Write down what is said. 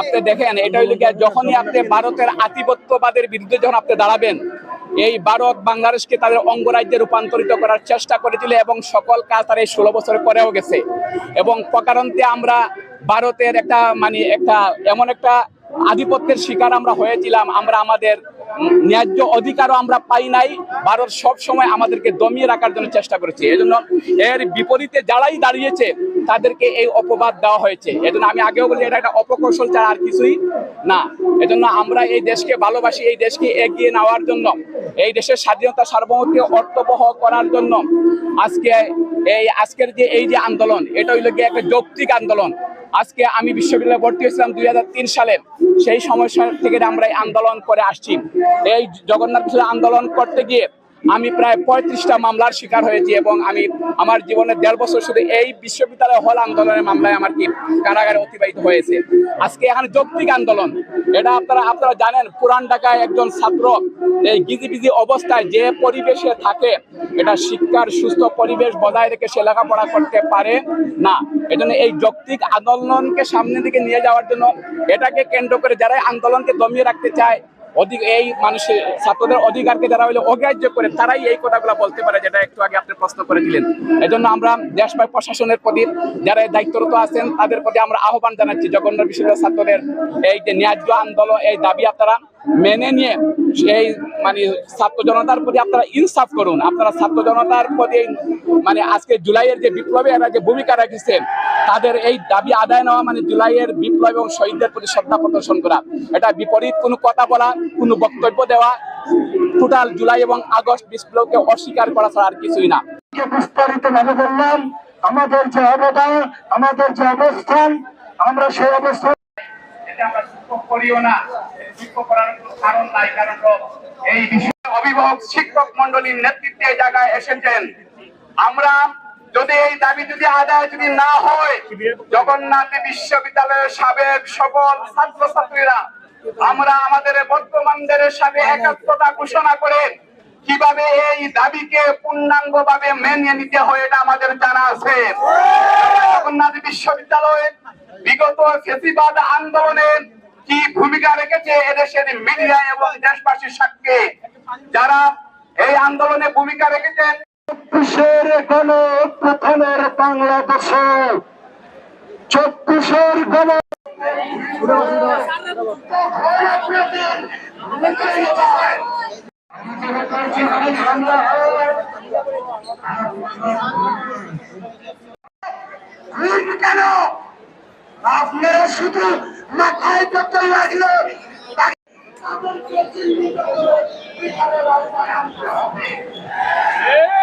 আপনি দেখেন, এটা হইলে যখনই আপনি ভারতের আধিপত্যবাদের বিরুদ্ধে যখন আপনি দাঁড়াবেন, এই ভারত বাংলাদেশকে তাদের অঙ্গরাজ্যে রূপান্তরিত করার চেষ্টা করেছিল এবং সকল কাজ তারা এই ষোলো বছরে করেও গেছে। এবং প্রকারান্তে আমরা ভারতের একটা মানে একটা এমন একটা আধিপত্যের শিকার আমরা হয়েছিলাম, আমরা আমাদের ন্যায্য অধিকারও আমরা পাই নাই। ভারত সব সময় আমাদেরকে দমিয়ে রাখার জন্য চেষ্টা করেছে। এজন্য এর বিপরীতে যারাই দাঁড়িয়েছে, তাদেরকে এই অপবাদ দেওয়া হয়েছে। এজন্য আমি আগেও বলি এটা একটা অপকৌশল ছাড়া আর কিছুই না। এজন্য আমরা এই দেশকে ভালোবাসি, এই দেশকে এগিয়ে নেওয়ার জন্য, এই দেশের স্বাধীনতা, সার্বভৌমত্ব অর্থবহ করার জন্য আজকে এই, আজকের যে এই যে আন্দোলন, এটা হইল গিয়ে একটা যৌক্তিক আন্দোলন। আজকে আমি বিশ্ববিদ্যালয়ে ভর্তি হয়েছিলাম দু হাজার তিন সালে। সেই সময় থেকে আমরা আন্দোলন করে আসছি। এই জগন্নাথ আন্দোলন করতে গিয়ে আমি প্রায় পঁয়ত্রিশটা মামলার শিকার হয়েছি এবং আমি আমার জীবনের দেড় বছর শুধু এই বিশ্ববিদ্যালয় হল আন্দোলনের মামলায় আমার কি কারাগারে অতিবাহিত হয়েছে। আজকে এখানে যৌক্তিক আন্দোলন। এটা আপনারা আপনারা জানেন, পুরান ঢাকায় একজন ছাত্র এই গিজিবিজি অবস্থায় যে পরিবেশে থাকে, এটা শিক্ষার সুস্থ পরিবেশ বজায় রেখে সে লেখাপড়া করতে পারে না। এজন্য এই যৌক্তিক আন্দোলনকে সামনের দিকে নিয়ে যাওয়ার জন্য এটাকে কেন্দ্র করে যারা আন্দোলনকে দমিয়ে রাখতে চায় অধিক এই মানুষের ছাত্রদের অধিকারকে যারা হইলে অগ্রাহ্য করে, তারাই এই কথাগুলো বলতে পারে যেটা একটু আগে আপনি প্রশ্ন করেছিলেন এই জন্য আমরা দেশবাই প্রশাসনের প্রতি যারা দায়িত্বরত আছেন, তাদের প্রতি আমরা আহ্বান জানাচ্ছি। জগন্নাথ বিশ্ববিদ্যালয়ের ছাত্রদের এই যে ন্যায্য আন্দোলন, এই দাবি আপনারা মেনে নিয়ে সেই মানে ছাত্র জনতার প্রতি আপনারা ইনসাফ করুন। আপনারা ছাত্র জনতার প্রতি মানে আজকে জুলাইয়ের যে বিপ্লবে এরা যে ভূমিকা রাখছে তাদের এই দাবি আদায় নেওয়া মানে জুলাইয়ের বিপ্লব এবং শহীদদের প্রতি শ্রদ্ধা প্রদর্শন করা। এটা বিপরীত কোনো কথা বলা কোনো বক্তব্য দেওয়া টোটাল জুলাই এবং আগস্ট বিপ্লবকে অস্বীকার করা ছাড়া আর কিছুই না। বিস্তারিত ভাবে বললাম আমাদের যে অবদান আমাদের যে অবস্থান আমরা সেই অবস্থান এটা আমরা করিও না। এই বিষয়ে অভিভাবক শিক্ষক মন্ডলীর নেতৃত্বে জায়গায় এসেছেন আমরা যদি এই দাবি যদি আদায় যদি না হয় জগন্নাথ বিশ্ববিদ্যালয়ের সাবেক সকল ছাত্রছাত্রীরা আমরা আমাদের বর্তমানদের সাথে একাত্মতা ঘোষণা করে কীভাবে এই দাবিকে পূর্ণাঙ্গ ভাবে মেনে নিতে হয় এটা আমাদের জানা আছে জগন্নাথ বিশ্ববিদ্যালয় বিগত ফেসিবাদ আন্দোলনে কি ভূমিকা রেখেছে এদেশের মিডিয়া এবং দেশবাসীর সাক্ষী? যারা এই আন্দোলনে ভূমিকা রেখেছেন চব্বিশের গণ প্রথমের বাংলাদেশে চব্বিশের গণ কেন? আপনারা শুধু মাথায় যত লাগল।